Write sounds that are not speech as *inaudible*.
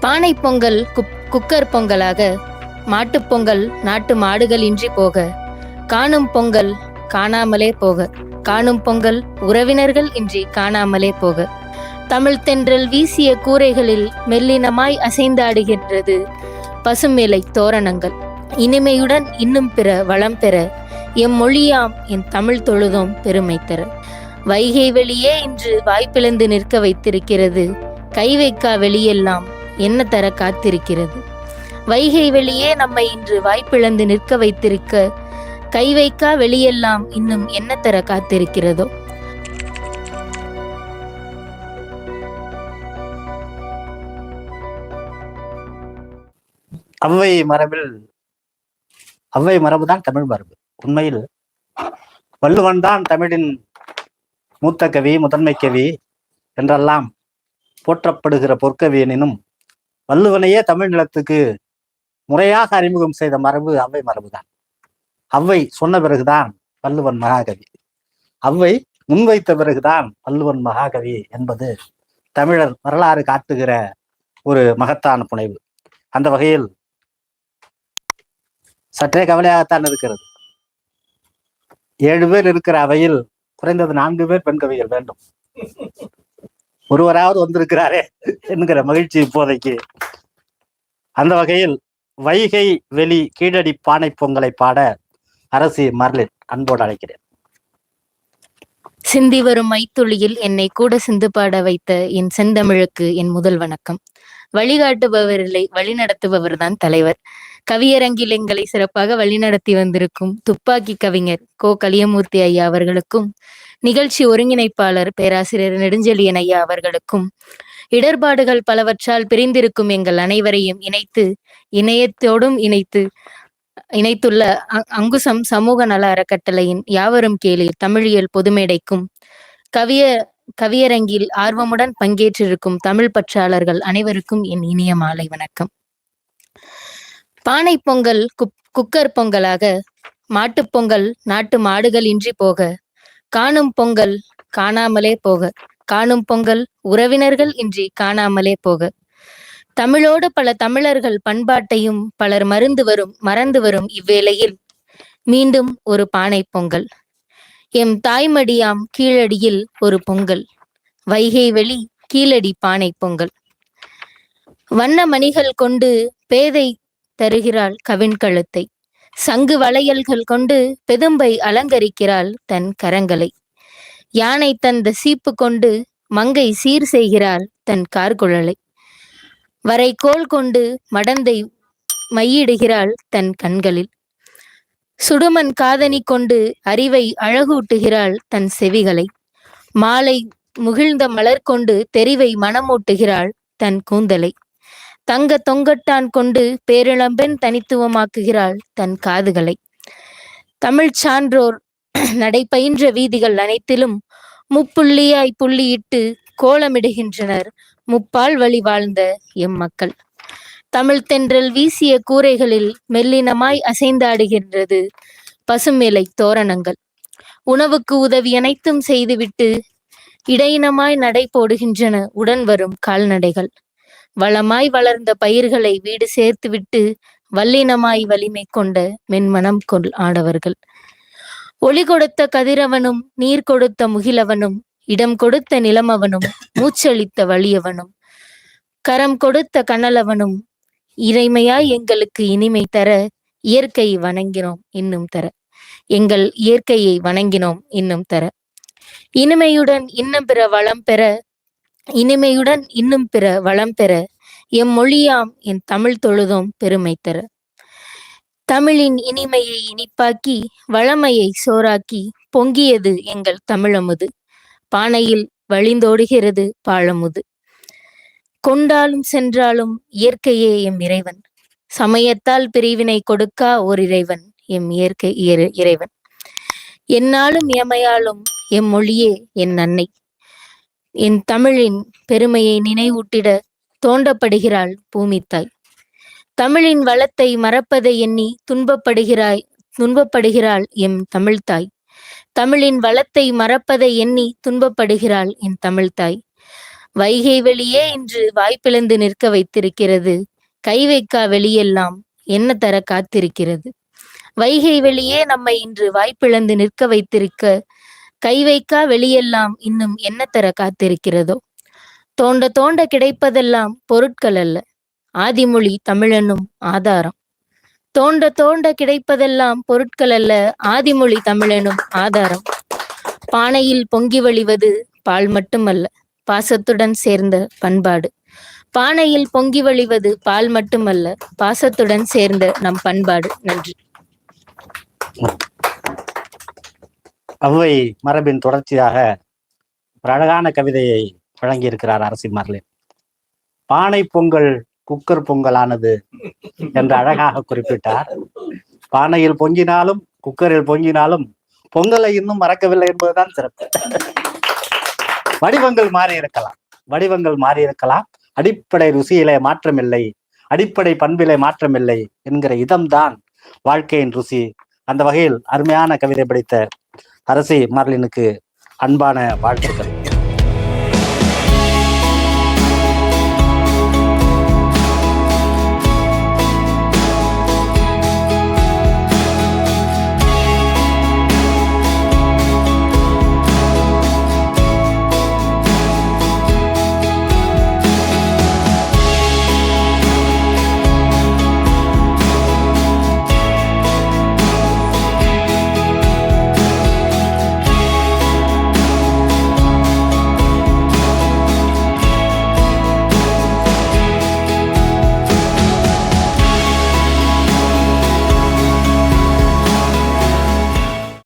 பானை பொங்கல் குப்- குக்கர் பொங்கலாக மாட்டுப் பொங்கல் நாட்டு மாடுகள் இன்றி போக காணும் பொங்கல் காணாமலே போக காணும் பொங்கல் உறவினர்கள் இன்றி காணாமலே போக. தமிழ் தென்றல் வீசிய கூரைகளில் மெல்லினமாய் அசைந்தாடுகின்றது பசுமேலை தோரணங்கள். இனிமையுடன் இன்னும் பிற வளம் பெற எம் மொழியாம் என் தமிழ் தொழுதோம் பெருமை தர. வைகை வெளியே இன்று வாய்ப்பிழந்து நிற்க வைத்திருக்கிறது கை வைக்கா வெளியெல்லாம் என்ன தர காத்திருக்கிறது? வைகை வெளியே நம்மை இன்று வாய்ப்பிழந்து நிற்க வைத்திருக்க கை வைக்கா வெளியெல்லாம் இன்னும் என்ன தர காத்திருக்கிறதோ? அவ்வை மரபில் அவ்வை மரபு தான் தமிழ் மரபு. உண்மையில் வள்ளுவன் தான் தமிழின் மூத்த கவி முதன்மை கவி என்றெல்லாம் போற்றப்படுகிற பொற்கவி எனினும் வள்ளுவனையே தமிழ் நிலத்துக்கு முறையாக அறிமுகம் செய்த மரபு அவ்வை மரபுதான். அவ்வை சொன்ன பிறகுதான் வள்ளுவன் மகாகவி. அவ்வை முன்வைத்த பிறகுதான் வள்ளுவன் மகாகவி என்பது தமிழர் வரலாறு காட்டுகிற ஒரு மகத்தான புனைவு. அந்த வகையில் சற்றே கவலையாகத்தான் இருக்கிறது. ஏழு பேர் இருக்கிற அவையில் குறைந்தது நான்கு பேர் பெண் கவிகள் வேண்டும். ஒருவராவது வந்திருக்கிறாரே என்கிற மகிழ்ச்சி இப்போதைக்கு. அந்த வகையில் வைகை வெளி கீழடி பானை பொங்கலை பாட அரசி மர்லின் அன்போடு அழைக்கிறேன். சிந்தி வரும் மைத்துளியில் என்னை கூட சிந்து பாட வைத்த என் செந்தமிழுக்கு என் முதல் வணக்கம். வழிகாட்டுபவர் இல்லை வழிநடத்துபவர் தான் தலைவர். கவியரங்கில் எங்களை சிறப்பாக வழிநடத்தி வந்திருக்கும் துப்பாக்கி கவிஞர் கோ. கலியமூர்த்தி ஐயா அவர்களுக்கும் நிகழ்ச்சி ஒருங்கிணைப்பாளர் பேராசிரியர் நெடுஞ்செழியன் ஐயா அவர்களுக்கும் இடர்பாடுகள் பலவற்றால் பிரிந்திருக்கும் எங்கள் அனைவரையும் இணைத்து இணையத்தோடும் இணைத்து இணைத்துள்ள அங்குசம் சமூக நல அறக்கட்டளையின் யாவரும் கேளீர் தமிழியல் பொதுமேடைக்கும் கவிய கவியரங்கில் ஆர்வமுடன் பங்கேற்றிருக்கும் தமிழ் பற்றாளர்கள் அனைவருக்கும் என் இனிய மாலை வணக்கம். பானை பொங்கல் குப்- குக்கர் பொங்கலாக மாட்டுப் பொங்கல் நாட்டு மாடுகள் இன்றி போக காணும் பொங்கல் காணாமலே போக காணும் பொங்கல் உறவினர்கள் இன்றி காணாமலே போக. தமிழோடு பல தமிழர்கள் பண்பாட்டையும் பலர் மருந்து வரும் மறந்து வரும் இவ்வேளையில் மீண்டும் ஒரு பானை பொங்கல் எம் தாய்மடியாம் கீழடியில் ஒரு பொங்கல் வைகை வெளி கீழடி பானை பொங்கல் வண்ண மணிகள் கொண்டு பேதை தருகிறாள் கவின் கழுத்தை. சங்கு வளையல்கள் கொண்டு பெதும்பை அலங்கரிக்கிறாள் தன் கரங்களை. யானை தந்த சீப்பு கொண்டு மங்கை சீர் செய்கிறாள் தன் கார்குழலை. வரைகோல் கொண்டு மடந்தை மையிடுகிறாள் தன் கண்களில். சுடுமன் காதணி கொண்டு அறிவை அழகூட்டுகிறாள் தன் செவிகளை. மாலை முகிழ்ந்த மலர் கொண்டு தெரிவை மனமூட்டுகிறாள் தன் கூந்தலை. தங்க தொங்கட்டான் கொண்டு பேரிளம்பெண் தனித்துவமாக்குகிறாள் தன் காதுகளை. தமிழ் சான்றோர் *clears throat* நடைபயின்ற வீதிகள் அனைத்திலும் முப்புள்ளியாய் புள்ளியிட்டு கோலமிடுகின்றனர் முப்பால் வழி வாழ்ந்த எம் மக்கள் தமிழ் தென்றல் வீசிய கூரைகளில் மெல்லினமாய் அசைந்தாடுகின்றது பசுமிலை தோரணங்கள். உணவுக்கு உதவி அனைத்தும் செய்துவிட்டு இடையினமாய் நடை போடுகின்றன உடன் வரும் கால்நடைகள். வளமாய் வளர்ந்த பயிர்களை வீடு சேர்த்துவிட்டு வல்லினமாய் வலிமை கொண்ட மென்மனம் கொள் ஆடவர்கள். ஒளி கொடுத்த கதிரவனும் நீர் கொடுத்த முகிலவனும் இடம் கொடுத்த நிலமவனும் மூச்சளித்த வலியவனும் கரம் கொடுத்த கனலவனும் இறைமையாய் எங்களுக்கு இனிமை தர இயற்கை வணங்கினோம் இன்னும் தர. எங்கள் இயற்கையை வணங்கினோம் இன்னும் தர. இனிமையுடன் இன்னும் பிற வளம் பெற இனிமையுடன் இன்னும் பிற வளம் பெற எம் மொழியாம் என் தமிழ் தொழுதோம் பெருமை தர. தமிழின் இனிமையை இனிப்பாக்கி வளமையை சோறாக்கி பொங்கியது எங்கள் தமிழமுது. பானையில் வழிந்தோடுகிறது பாழமுது கொண்டாலும் சென்றாலும் இயற்கையே எம் இறைவன். சமயத்தால் பிரிவினை கொடுக்கா ஓர் இறைவன் எம் இயற்கை இறை- இறைவன். என்னாலும் எமையாலும் எம் மொழியே என் அன்னை. என் தமிழின் பெருமையை நினைவூட்டிட தோண்டப்படுகிறாள் பூமித்தாய். தமிழின் வளத்தை மறப்பதை எண்ணி துன்பப்படுகிறாய் துன்பப்படுகிறாள் எம் தமிழ்தாய். தமிழின் வளத்தை மறப்பதை எண்ணி துன்பப்படுகிறாள் என் தமிழ்த்தாய் வைகை வெளியே இன்று வாய்ப்பிழந்து நிற்க வைத்திருக்கிறது கை வைக்கா வெளியெல்லாம் என்ன தர காத்திருக்கிறது. வைகை வெளியே நம்மை இன்று வாய்ப்பிழந்து நிற்க வைத்திருக்க கை வைக்கா வெளியெல்லாம் இன்னும் என்ன தர காத்திருக்கிறதோ? தோண்ட தோண்ட கிடைப்பதெல்லாம் பொருட்கள் அல்ல. ஆதிமொழி தமிழனும் ஆதாரம். தோண்ட தோண்ட கிடைப்பதெல்லாம் பொருட்கள் அல்ல ஆதிமொழி தமிழனும் ஆதாரம். பானையில் பொங்கி வழிவது பால் மட்டுமல்ல பாசத்துடன் சேர்ந்த பண்பாடு. பானையில் பொங்கி வழிவது பால் மட்டுமல்ல பாசத்துடன் சேர்ந்த நம் பண்பாடு. நன்றி. அவ்வை மரபின் தொடர்ச்சியாக ஒரு அழகான கவிதையை வழங்கியிருக்கிறார் அரசி மார்லின். பானை பொங்கல் குக்கர் பொங்கலானது என்று அழகாக குறிப்பிட்டார். பானையில் பொங்கினாலும் குக்கரில் பொங்கினாலும் பொங்கலை இன்னும் மறக்கவில்லை என்பதுதான் சிறப்பு. வடிவங்கள் மாறி இருக்கலாம் வடிவங்கள் மாறி இருக்கலாம் அடிப்படை ருசியிலே மாற்றமில்லை. அடிப்படை பண்பிலே மாற்றமில்லை என்கிற இதம்தான் வாழ்க்கையின் ருசி. அந்த வகையில் அருமையான கவிதை படித்த அரசி மார்லினுக்கு அன்பான வாழ்த்துக்கள்.